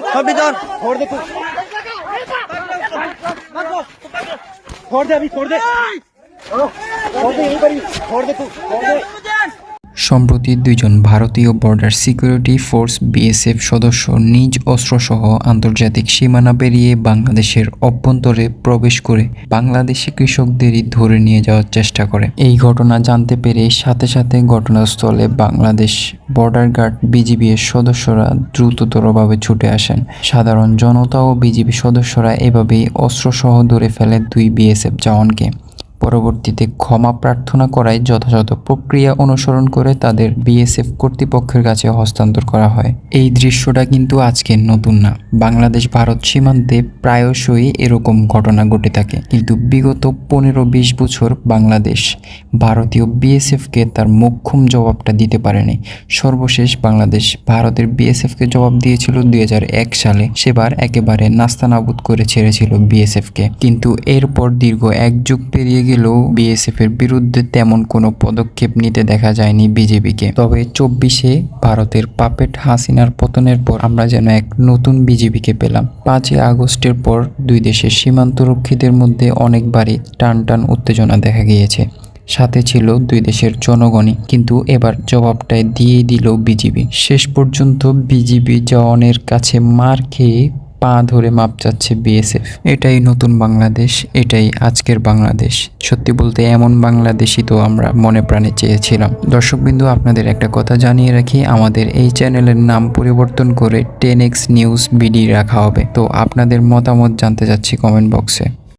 संविधान छोड़ दे छोड़ दे अभी छोड़ दे छोड़ दे यहीं पर छोड़ दे तू छोड़ दे সম্প্রতি দুইজন ভারতীয় বর্ডার সিকিউরিটি ফোর্স বিএসএফ সদস্য নিজ অস্ত্রসহ আন্তর্জাতিক সীমানা পেরিয়ে বাংলাদেশের অভ্যন্তরে প্রবেশ করে বাংলাদেশি কৃষকদেরই ধরে নিয়ে যাওয়ার চেষ্টা করে। এই ঘটনা জানতে পেরে সাথে সাথে ঘটনাস্থলে বাংলাদেশ বর্ডার গার্ড বিজিবি এর সদস্যরা দ্রুততরভাবে ছুটে আসেন। সাধারণ জনতা ও বিজিবি সদস্যরা এভাবেই অস্ত্রসহ ধরে ফেলে দুই বিএসএফ জওয়ানকে। পরবর্তীতে ক্ষমা প্রার্থনা করায় যথাযথ প্রক্রিয়া অনুসরণ করে তাদের বিএসএফ কর্তৃপক্ষের কাছে হস্তান্তর করা হয়। এই দৃশ্যটা কিন্তু আজকে নতুন না। বাংলাদেশ ভারত সীমান্তে প্রায়শই এরকম ঘটনা ঘটে থাকে। কিন্তু বিগত পনেরো বিশ বছর বাংলাদেশ ভারতীয় বিএসএফকে তার মোক্ষম জবাবটা দিতে পারেনি। সর্বশেষ বাংলাদেশ ভারতের বিএসএফকে জবাব দিয়েছিল দুই হাজার এক সালে। সেবার একেবারে নাস্তানাবুদ করে ছেড়েছিল বিএসএফকে। কিন্তু এরপর দীর্ঘ এক যুগ পেরিয়ে গেলেও বিএসএফ এর বিরুদ্ধে তেমন কোনো পদক্ষেপ নিতে দেখা যায়নি বিজেপিকে। তবে চব্বিশে ভারতের পাপেট হাসিনার পতনের পর আমরা যেন এক নতুন বিজেপিকে পেলাম। পাঁচই আগস্টের পর দুই দেশের সীমান্তরক্ষীদের মধ্যে অনেকবারই টান টান উত্তেজনা দেখা গিয়েছে। সাথে ছিল দুই দেশের জনগণই, কিন্তু এবার জবাবটাই দিয়ে দিল বিজিবি শেষ পর্যন্ত বিজিবি জওয়ানের কাছে মার খেয়ে পা ধরে মাপ যাচ্ছে বিএসএফ এটাই নতুন বাংলাদেশ, এটাই আজকের বাংলাদেশ। সত্যি বলতে এমন বাংলাদেশই তো আমরা মনে প্রাণে চেয়েছিলাম। দর্শকবিন্দু, আপনাদের একটা কথা জানিয়ে রাখি, আমাদের এই চ্যানেলের নাম পরিবর্তন করে টেন এক্স নিউজ বিডি রাখা হবে। তো আপনাদের মতামত জানতে চাচ্ছি কমেন্ট বক্সে